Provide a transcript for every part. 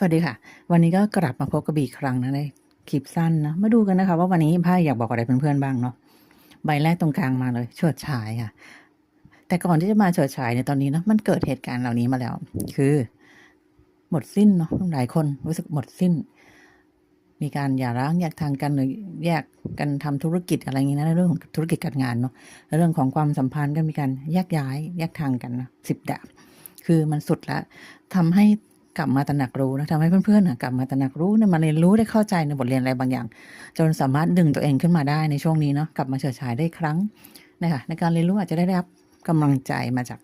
สวัสดีค่ะ วันนี้ก็กลับมาพบกับบีอีกครั้งนะในคลิปสั้นนะ มาดูกันนะคะ ว่าวันนี้ไพ่อยากบอกอะไรเพื่อนๆบ้างเนาะใบแรกตรงกลางมาเลยเฉิดฉายค่ะ แต่ก่อนที่จะมาเฉิดฉายในตอนนี้เนาะมันเกิดเหตุการณ์เหล่านี้มาแล้ว คือ หมดสิ้นเนาะหลายคนรู้สึกหมดสิ้น มีการหย่าร้างแยกทางกันหรือแยกกันทำธุรกิจอะไรอย่างนี้นะในเรื่องของธุรกิจการงานเนาะเรื่องของความสัมพันธ์ก็มีการแยกย้าย แยกทางกันนะสิบดาบคือมันสุดล้วทำให้ กลับมาตระหนักรู้นะทำให้เพื่อนๆนะกลับมาตระหนักรู้นะมาเรียนรู้ได้เข้าใจในบทเรียนอะไรบางอย่าง จนสามารถดึงตัวเองขึ้นมาได้ในช่วงนี้เนาะกลับมาเฉิดฉายได้ครั้งนะคะในการเรียนรู้อาจจะได้รับกำลังใจมาจาก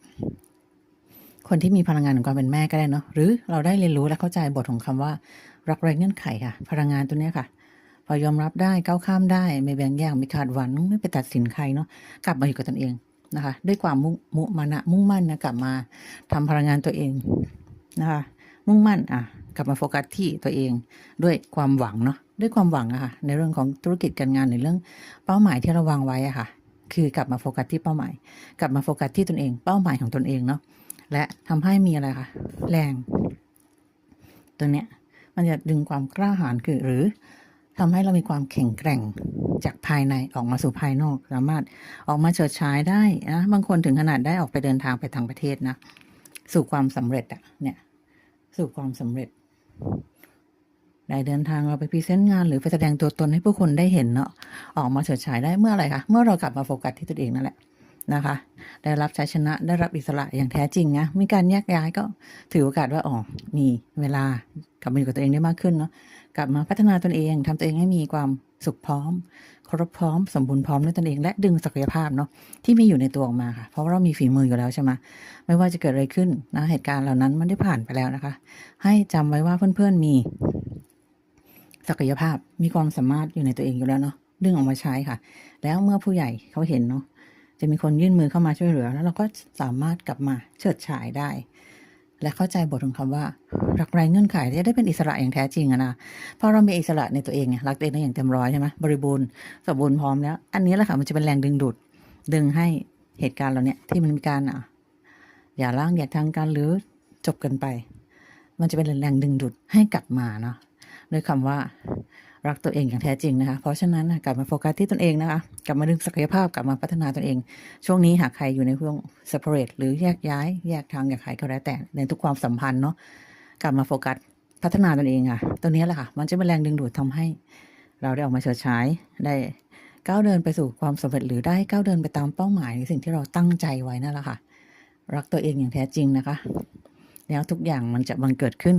คนที่มีพลังงานของความเป็นแม่ก็ได้เนาะหรือเราได้เรียนรู้และเข้าใจบทของคำว่า รักไร้เงื่อนไขค่ะ พลังงานตัวนี้ค่ะพอยอมรับได้ก้าวข้ามได้ไม่แบ่งแยกไม่ขาดหวังไม่ไปตัดสินใครเนาะกลับมาอยู่กับตนเองนะคะ ด้วยความมุมุมานะมุ่งมั่นนะกลับมาทำพลังงานตัวเองนะคะ มุ่งมั่นอะกลับมาโฟกัสที่ตัวเองด้วยความหวังเนาะด้วยความหวังอะค่ะในเรื่องของธุรกิจการงานในเรื่องเป้าหมายที่เราวางไว้อะค่ะ คือกลับมาโฟกัสที่เป้าหมาย กลับมาโฟกัสที่ตนเอง เป้าหมายของตนเองเนาะและทำให้มีอะไรคะแรง ตัวเนี้ยมันจะดึงความกล้าหาญคือหรือทำให้เรามีความแข็งแกร่งจากภายในออกมาสู่ภายนอก สามารถออกมาเฉิดฉายได้นะบางคนถึงขนาดได้ออกไปเดินทางไปต่างประเทศนะสู่ความสำเร็จอะเนี่ย สู่ความสำเร็จได้เดินทางเราไปพรีเซนต์งานหรือไปแสดงตัวตนให้ผู้คนได้เห็นเนาะออกมาเฉิดฉายได้เมื่อไรคะเมื่อเรากลับมาโฟกัสที่ตัวเองนั่นแหละนะคะ ได้รับชัยชนะได้รับอิสระอย่างแท้จริงนะมีการแยกย้ายก็ถือโอกาสว่าอ๋อมีเวลากลับมาอยู่กับตัวเองได้มากขึ้นเนาะกลับมาพัฒนาตนเองทำตัวเองให้มีความ สุขพร้อมครบพร้อม สมบูรณ์พร้อมด้วยตนเองและดึงศักยภาพเนาะที่มีอยู่ในตัวออกมาค่ะ เพราะว่าเรามีฝีมืออยู่แล้วใช่ไหมไม่ว่าจะเกิดอะไรขึ้นนะเหตุการณ์เหล่านั้นมันได้ผ่านไปแล้วนะคะ ให้จำไว้ว่าเพื่อนๆมี ศักยภาพมีความสามารถอยู่ในตัวเองอยู่แล้วเนาะดึงออกมาใช้ค่ะ แล้วเมื่อผู้ใหญ่เขาเห็นเนาะจะมีคนยื่นมือเข้ามาช่วยเหลือ แล้วเราก็สามารถกลับมาเฉิดฉายได้ และเข้าใจบทของคำว่ารักไร้เงื่อนไขจะได้เป็นอิสระอย่างแท้จริงอะนะพอเรามีอิสระในตัวเองไงรักตัวเองได้อย่างเต็มร้อยใช่ไหมบริบูรณ์สมบูรณ์พร้อมแล้ว อันนี้แหละค่ะมันจะเป็นแรงดึงดูดดึงให้เหตุการณ์เราเนี่ยที่มันมีการอะอย่าล้างอย่าทางกันหรือจบกันไป มันจะเป็นแรงดึงดูดให้กลับมาเนาะ ด้วยคำว่ารักตัวเองอย่างแท้จริงนะคะ เพราะฉะนั้นกลับมาโฟกัสที่ตนเองนะคะ กลับมาดึงศักยภาพ กลับมาพัฒนาตนเอง ช่วงนี้หากใครอยู่ในช่วง separate หรือแยกย้าย แยกทางอยางใครก็แล้วแต่ ในทุกความสัมพันธ์เนาะ กลับมาโฟกัสพัฒนาตนเองค่ะ ตัวนี้แหละค่ะ มันจะเป็นแรงดึงดูดทำให้ เราได้ออกมาเฉิดฉาย ได้ก้าวเดินไปสู่ความสำเร็จ หรือได้ก้าวเดินไปตามเป้าหมายในสิ่งที่เราตั้งใจไว้นั่นแหละค่ะ รักตัวเองอย่างแท้จริงนะคะ แล้วทุกอย่างมันจะบังเกิดขึ้น